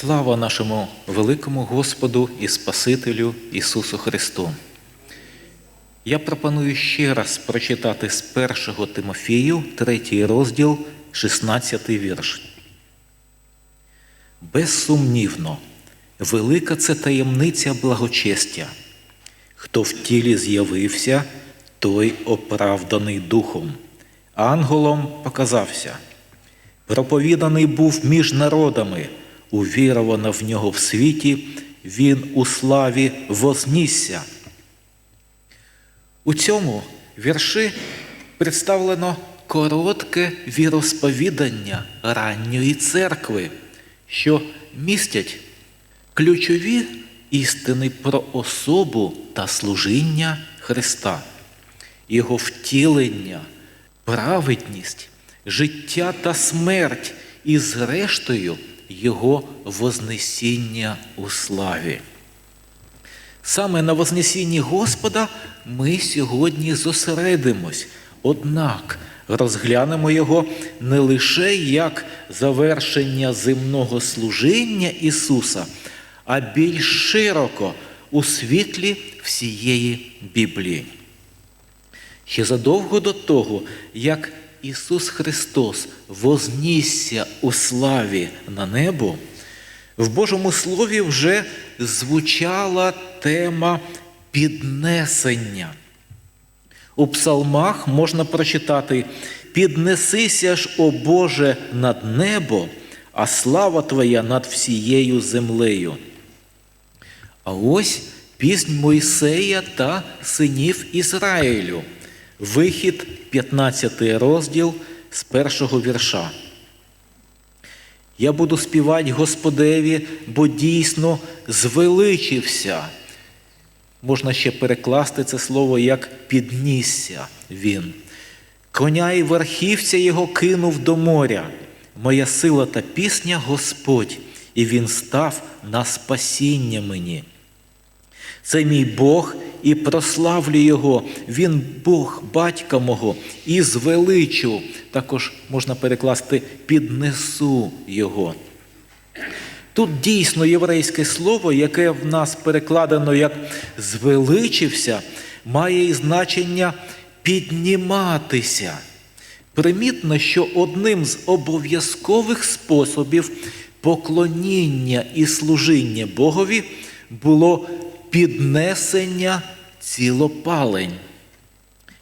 Слава нашому великому Господу і Спасителю Ісусу Христу! Я пропоную ще раз прочитати з 1 Тимофію, 3 розділ, 16 вірш. Безсумнівно, велика це таємниця благочестя. Хто в тілі з'явився, той оправданий духом, ангелом показався. Проповіданий був між народами, увіровано в нього в світі, він у славі вознісся. У цьому вірші представлено коротке віросповідання ранньої церкви, що містять ключові істини про особу та служіння Христа, Його втілення, праведність, життя та смерть і, зрештою, Його вознесіння у славі. Саме на Вознесінні Господа ми сьогодні зосередимось, однак розглянемо його не лише як завершення земного служіння Ісуса, а більш широко у світлі всієї Біблії. Ще задовго до того, як Ісус Христос вознісся у славі на небо, в Божому Слові вже звучала тема піднесення. У псалмах можна прочитати: Піднесися ж, о Боже, над небо, а слава Твоя над всією землею. А ось піснь Мойсея та синів Ізраїлю, вихід, 15 розділ з першого вірша. Я буду співати Господеві, бо дійсно звеличився. Можна ще перекласти це слово як піднісся він. Коня і верхівця його кинув до моря. Моя сила та пісня Господь, і він став на спасіння мені. Це мій Бог і прославлю Його, Він Бог, батька мого, і звеличу. Також можна перекласти піднесу Його. Тут дійсно єврейське слово, яке в нас перекладено як звеличився, має і значення підніматися. Примітно, що одним з обов'язкових способів поклоніння і служіння Богові було піднесення цілопалень.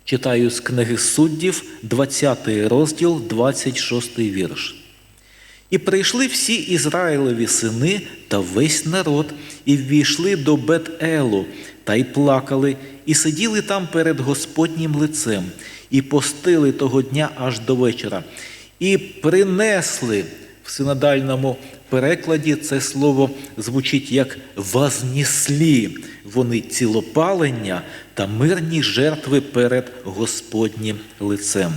Читаю з книги суддів, 20 розділ, 26 вірш. І прийшли всі Ізраїлеві сини та весь народ, і ввійшли до Бет-Елу, та й плакали, і сиділи там перед Господнім лицем, і постили того дня аж до вечора, і принесли в синодальному перекладі це слово звучить як вознеслі вони цілопалення та мирні жертви перед Господнім лицем.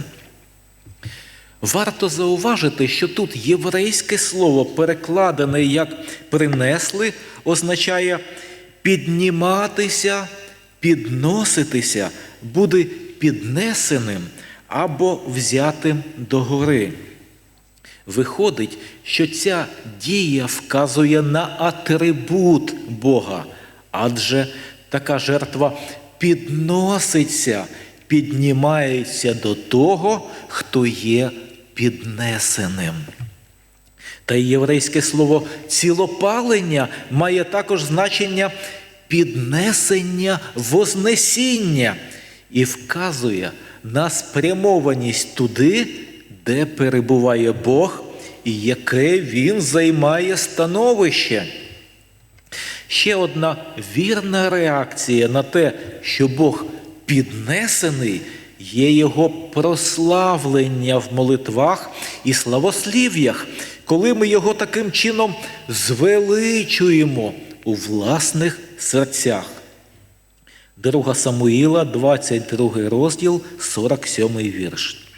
Варто зауважити, що тут єврейське слово, перекладене як принесли, означає підніматися, підноситися, буде піднесеним або взятим до гори. Виходить, що ця дія вказує на атрибут Бога, адже така жертва підноситься, піднімається до того, хто є піднесеним. Та й єврейське слово цілопалення має також значення піднесення вознесіння і вказує на спрямованість туди, де перебуває Бог і яке Він займає становище. Ще одна вірна реакція на те, що Бог піднесений, є Його прославлення в молитвах і славослів'ях, коли ми його таким чином звеличуємо у власних серцях. 2 Самуїла, 22 розділ, 47 вірш.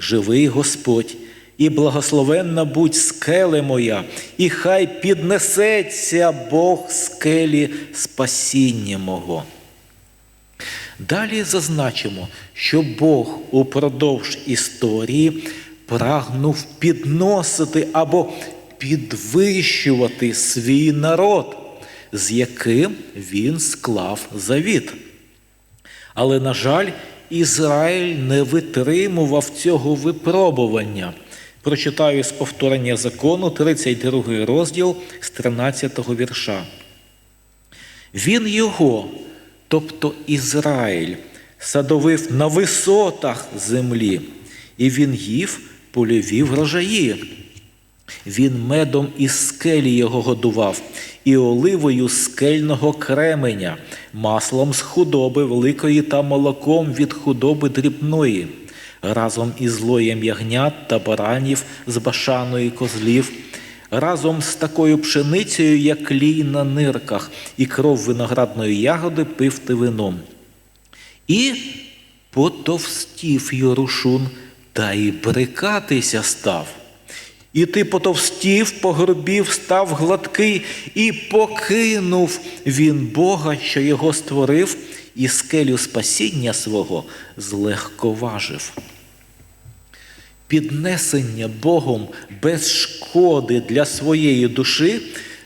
Живий Господь, і благословенна будь скеле моя, і хай піднесеться Бог скелі спасіння мого. Далі зазначимо, що Бог упродовж історії прагнув підносити або підвищувати свій народ, з яким він склав завіт. Але, на жаль, Ізраїль не витримував цього випробування. Прочитаю з повторення закону, 32 розділ з 13 вірша. Він його, тобто Ізраїль, садовив на висотах землі, і він їв польові врожаї. Він медом із скелі його годував, і оливою скельного кременя, маслом з худоби великої та молоком від худоби дрібної, разом із злоєм ягнят та баранів з башаної козлів, разом з такою пшеницею, як лій на нирках, і кров виноградної ягоди пив ти вином. І потовстів Йорушун, та й брикатися став. І ти потовстів, погорбів, став гладкий, і покинув він Бога, що його створив, і скелю спасіння свого злегковажив. Піднесення Богом без шкоди для своєї душі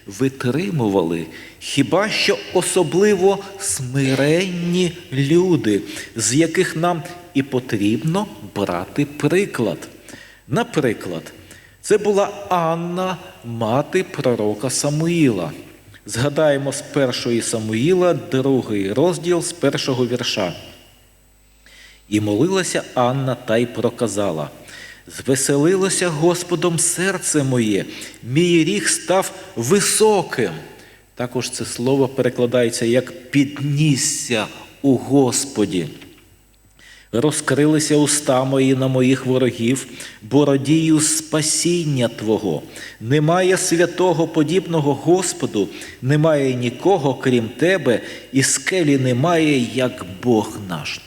витримували хіба що особливо смиренні люди, з яких нам і потрібно брати приклад. Наприклад, була Анна, мати пророка Самуїла. Згадаємо з першої Самуїла, другий розділ з першого вірша. І молилася Анна та й проказала: Звеселилося Господом серце моє, мій ріг став високим. Також це слово перекладається як піднісся у Господі. Розкрилися уста мої на моїх ворогів, бо радію спасіння Твого. Немає святого подібного Господу, немає нікого, крім Тебе, і скелі немає, як Бог наш.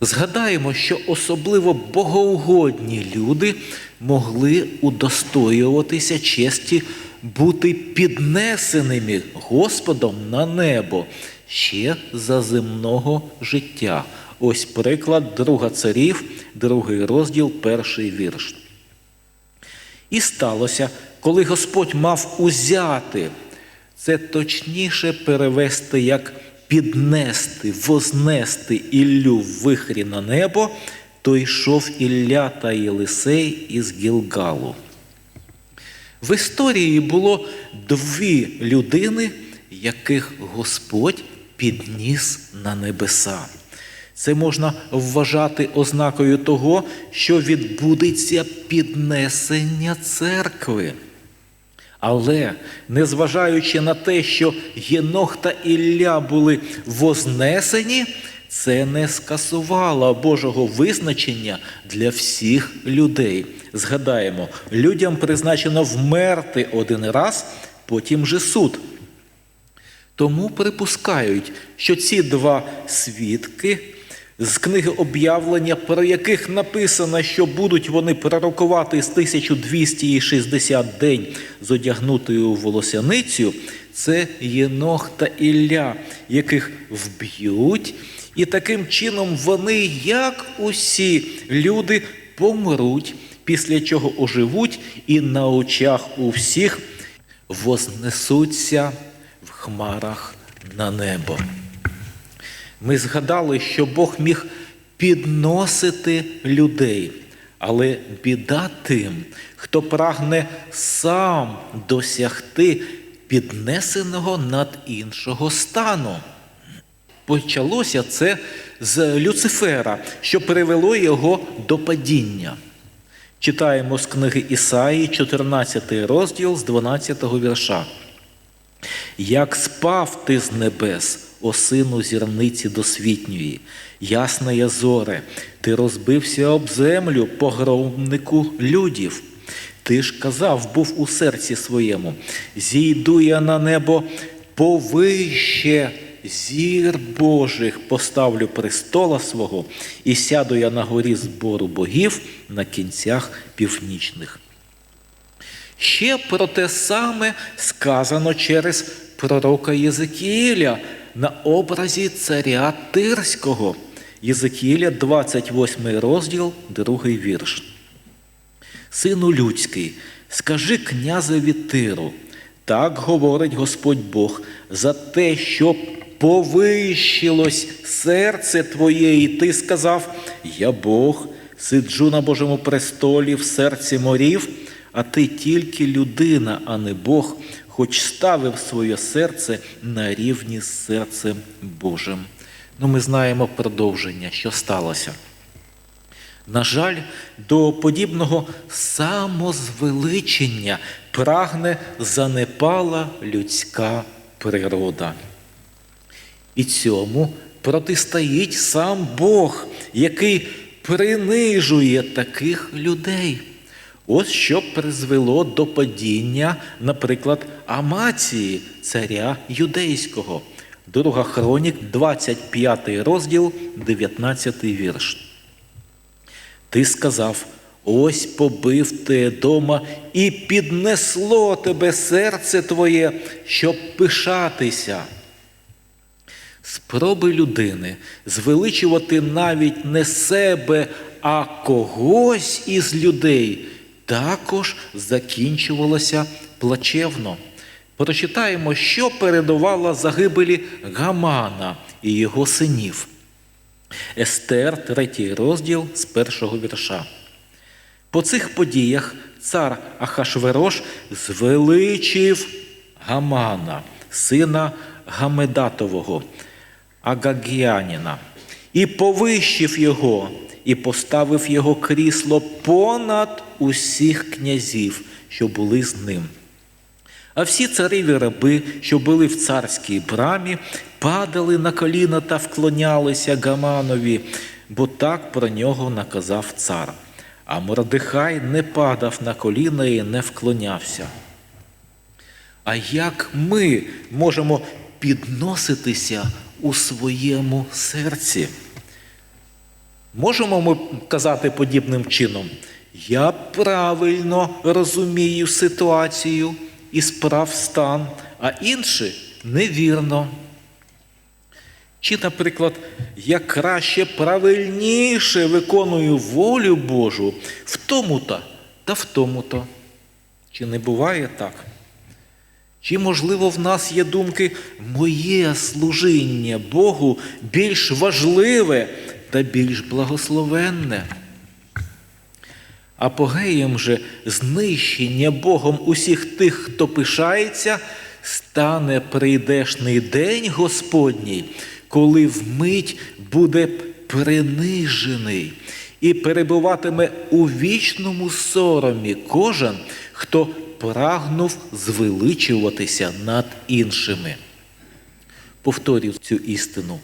Згадаємо, що особливо богоугодні люди могли удостоюватися честі бути піднесеними Господом на небо ще за земного життя. Ось приклад Друга царів, другий розділ, перший вірш. І сталося, коли Господь мав узяти, це точніше перевести як піднести, вознести Іллю в вихрі на небо, то йшов Ілля та Єлисей із Гілгалу. В історії було дві людини, яких Господь підніс на небеса. Це можна вважати ознакою того, що відбудеться піднесення церкви. Але, незважаючи на те, що Єнох та Ілля були вознесені, це не скасувало Божого визначення для всіх людей. Згадаємо, людям призначено вмерти один раз, потім же суд. Тому припускають, що ці два свідки з книги об'явлення, про яких написано, що будуть вони пророкувати з 1260 день з одягнутою волосяницю, це Єнох та Ілля, яких вб'ють, і таким чином вони, як усі люди, помруть, після чого оживуть і на очах у всіх вознесуться в хмарах на небо. Ми згадали, що Бог міг підносити людей, але біда тим, хто прагне сам досягти піднесеного над іншого стану. Почалося це з Люцифера, що привело його до падіння. Читаємо з книги Ісаї, 14 розділ з 12 вірша. Як спав ти з небес, о сину зірниці досвітньої, ясна зоре, ти розбився об землю, погромнику людів. Ти ж казав, був у серці своєму, зійду я на небо повище зір Божих, поставлю престола свого, і сяду я на горі збору богів на кінцях північних. Ще про те саме сказано через пророка Єзекіїля на образі царя Тирського. Єзекіля, 28 розділ, другий вірш. Сину людський, скажи князеві Тиру, так говорить Господь Бог, за те, що повищилось серце твоє, і ти сказав: Я Бог, сиджу на Божому престолі в серці морів, а ти тільки людина, а не Бог, хоч ставив своє серце на рівні з серцем Божим. Ну, ми знаємо продовження, що сталося. На жаль, до подібного самозвеличення прагне занепала людська природа. І цьому протистоїть сам Бог, який принижує таких людей. Ось що призвело до падіння, наприклад, Амації, царя юдейського. Друга хронік, 25 розділ, 19 вірш. Ти сказав: ось побив ти дома, і піднесло тебе серце твоє, щоб пишатися. Спроби людини звеличувати навіть не себе, а когось із людей також закінчувалося плачевно. Прочитаємо, що передувало загибелі Гамана і його синів. Естер, третій розділ з першого вірша. По цих подіях цар Ахашверош звеличив Гамана, сина Гамедатового, Агагіаніна, і повищив його, і поставив його крісло понад усіх князів, що були з ним. А всі цареві раби, що були в царській брамі, падали на коліна та вклонялися Гаманові, бо так про нього наказав цар. А Мордехай не падав на коліна і не вклонявся. А як ми можемо підноситися у своєму серці? Можемо ми казати подібним чином? Я правильно розумію ситуацію і справ стан, а інші невірно. Чи, наприклад, я краще правильніше виконую волю Божу в тому-то та в тому-то. Чи не буває так? Чи, можливо, в нас є думки, моє служіння Богу більш важливе та більш благословенне? Апогеєм же знищення Богом усіх тих, хто пишається, стане прийдешний день Господній, коли вмить буде принижений і перебуватиме у вічному соромі кожен, хто прагнув звеличуватися над іншими. Повторюю цю істину.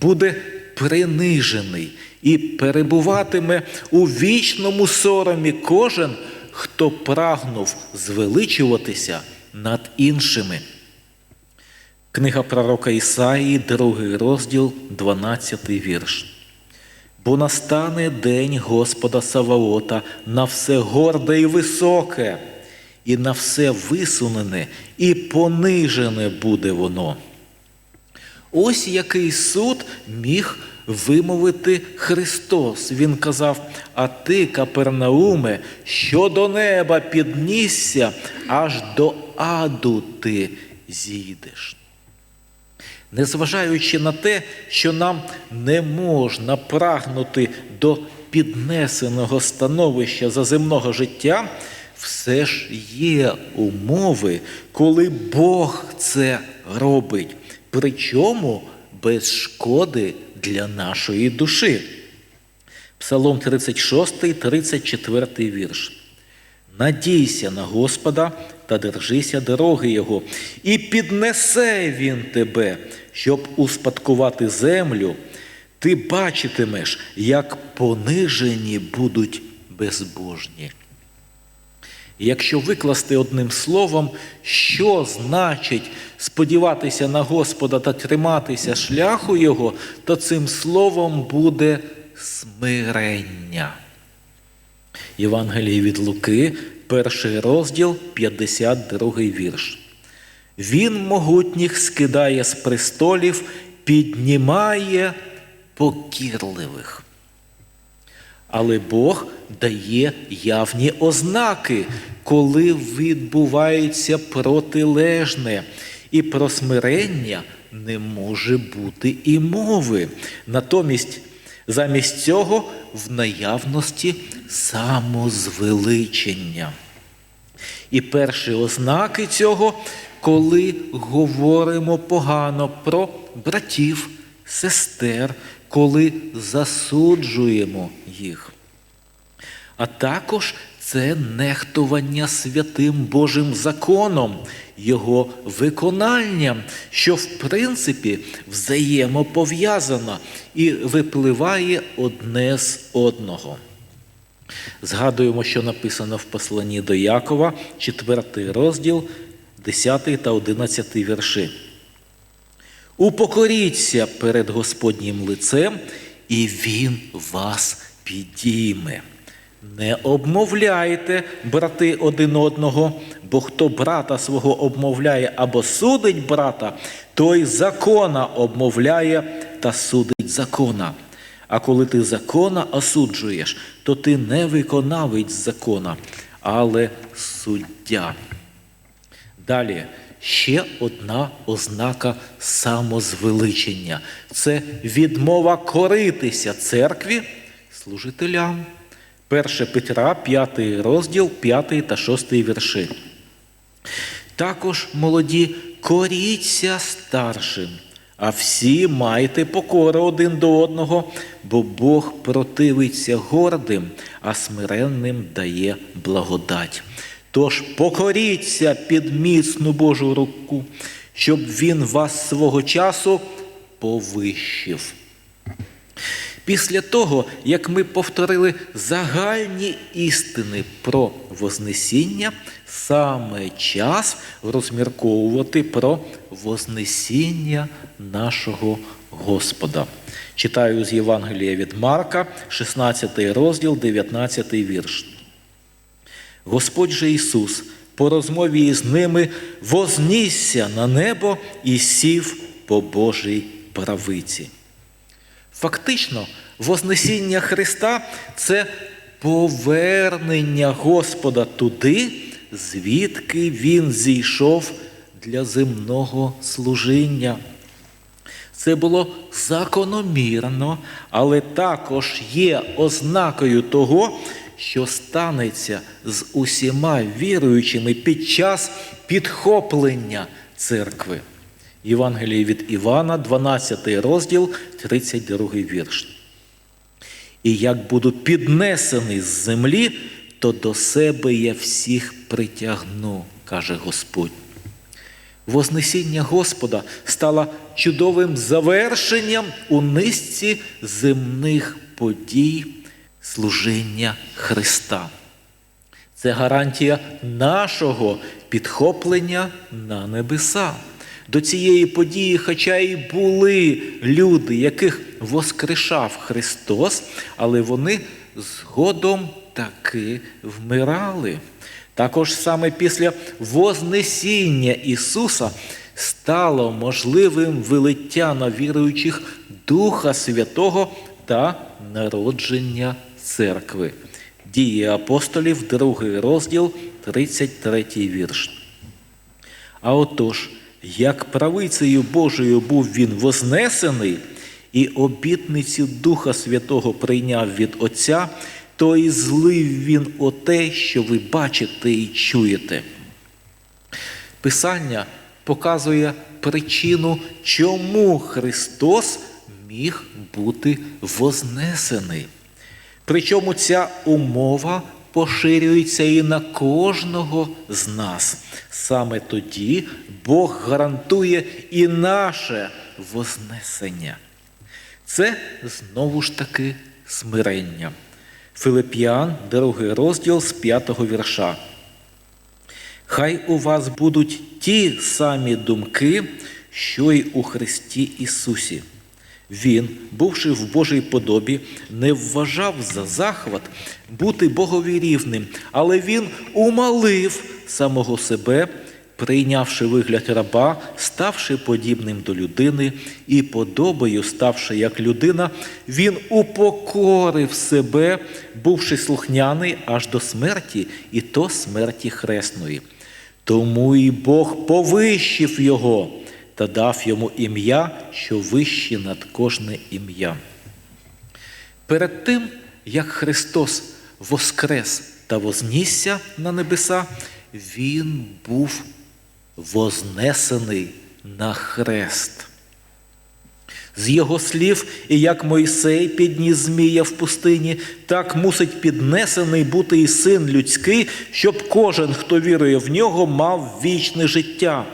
Буде принижений і перебуватиме у вічному соромі кожен, хто прагнув звеличуватися над іншими. Книга пророка Ісаї, другий розділ, 12 вірш. Бо настане день Господа Саваота на все горде і високе, і на все висунене і понижене буде воно. Ось який суд міг вимовити Христос. Він казав: А ти, Капернауме, що до неба піднісся, аж до аду ти зійдеш. Незважаючи на те, що нам не можна прагнути до піднесеного становища заземного життя, все ж є умови, коли Бог це робить, причому без шкоди для нашої душі. Псалом 36, 34 вірш. Надійся на Господа та держися дороги Його, і піднесе Він тебе, щоб успадкувати землю. Ти бачитимеш, як понижені будуть безбожні. Якщо викласти одним словом, що значить сподіватися на Господа та триматися шляху Його, то цим словом буде смирення. Євангеліє від Луки, перший розділ, 52 вірш. Він могутніх скидає з престолів, піднімає покірливих. Але Бог дає явні ознаки, коли відбувається протилежне, і про смирення не може бути і мови. Натомість, замість цього в наявності самозвеличення. І перші ознаки цього, коли говоримо погано про братів, сестер, коли засуджуємо їх. А також це нехтування святим Божим законом, його виконанням, що в принципі взаємопов'язано і випливає одне з одного. Згадуємо, що написано в посланні до Якова, 4 розділ, 10 та 11 вірші. Упокоріться перед Господнім лицем, і Він вас підійме. Не обмовляйте, брати один одного, бо хто брата свого обмовляє або судить брата, той закона обмовляє та судить закона. А коли ти закона осуджуєш, то ти не виконавець закона, але суддя. Далі ще одна ознака самозвеличення це відмова коритися церкві служителям. 1 Петра, 5 розділ, 5 та 6 вірші. Також, молоді, коріться старшим, а всі майте покору один до одного, бо Бог противиться гордим, а смиренним дає благодать. Тож покоріться під міцну Божу руку, щоб Він вас свого часу повищив. Після того, як ми повторили загальні істини про Вознесіння, саме час розмірковувати про Вознесіння нашого Господа. Читаю з Євангелія від Марка, 16 розділ, 19 вірш. Господь же Ісус по розмові з ними вознісся на небо і сів по Божій правиці. Фактично, Вознесіння Христа це повернення Господа туди, звідки Він зійшов для земного служіння. Це було закономірно, але також є ознакою того, що станеться з усіма віруючими під час підхоплення церкви. Євангеліє від Івана, 12 розділ, 32 вірш. І як буду піднесений з землі, то до себе я всіх притягну, каже Господь. Вознесіння Господа стало чудовим завершенням у низці земних подій служіння Христа. Це гарантія нашого підхоплення на небеса. До цієї події, хоча й були люди, яких воскрешав Христос, але вони згодом таки вмирали. Також саме після Вознесіння Ісуса стало можливим вилиття на віруючих Духа Святого та народження церкви. Дії апостолів, другий розділ, 33 вірш. А отож, як правицею Божою був він вознесений, і обітницю Духа Святого прийняв від Отця, то і злив він оте, що ви бачите і чуєте. Писання показує причину, чому Христос міг бути вознесений. Причому ця умова поширюється і на кожного з нас. Саме тоді Бог гарантує і наше вознесення. Це знову ж таки смирення. Филип'ян, другий розділ з п'ятого вірша. Хай у вас будуть ті самі думки, що й у Христі Ісусі. Він, бувши в Божій подобі, не вважав за захват бути Богові рівним, але він умалив самого себе, прийнявши вигляд раба, ставши подібним до людини і подобою ставши як людина, він упокорив себе, бувши слухняний аж до смерті, і то смерті хресної. Тому і Бог повищив його та дав йому ім'я, що вище над кожне ім'я. Перед тим, як Христос воскрес та вознісся на небеса, Він був вознесений на хрест. З його слів, і як Мойсей підніс Змія в пустині, так мусить піднесений бути і син людський, щоб кожен, хто вірує в нього, мав вічне життя.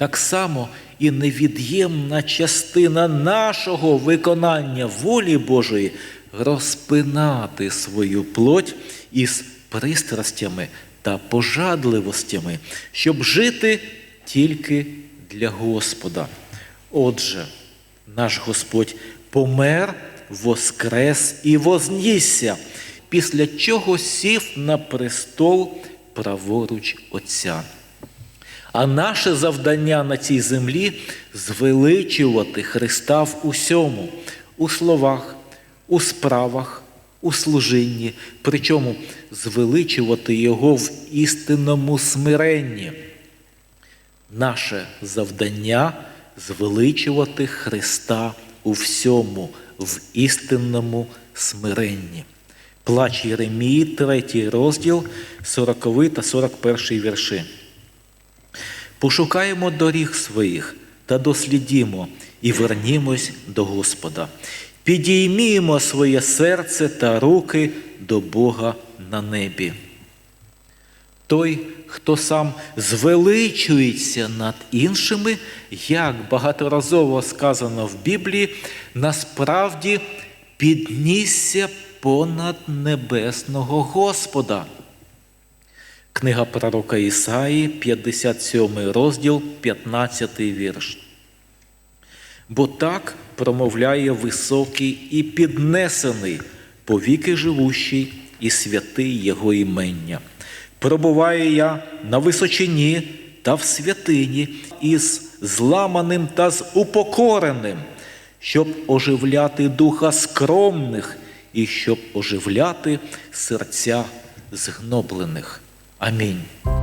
Так само і невід'ємна частина нашого виконання волі Божої розпинати свою плоть із пристрастями та пожадливостями, щоб жити тільки для Господа. Отже, наш Господь помер, воскрес і вознісся, після чого сів на престол праворуч Отця. А наше завдання на цій землі звеличувати Христа в усьому, у словах, у справах, у служінні, причому звеличувати Його в істинному смиренні. Наше завдання звеличувати Христа у всьому, в істинному смиренні. Плач Єремії, 3 розділ, 40 та 41 вірші. Пошукаємо доріг своїх та дослідімо і вернімось до Господа. Підіймімо своє серце та руки до Бога на небі. Той, хто сам звеличується над іншими, як багаторазово сказано в Біблії, насправді піднісся понад небесного Господа. Книга пророка Ісаї, 57 розділ, 15 вірш. Бо так промовляє високий і піднесений, повіки живущий і святий Його імення. Пробуваю я на височині та в святині із зламаним та з упокореним, щоб оживляти духа скромних і щоб оживляти серця згноблених. Amém.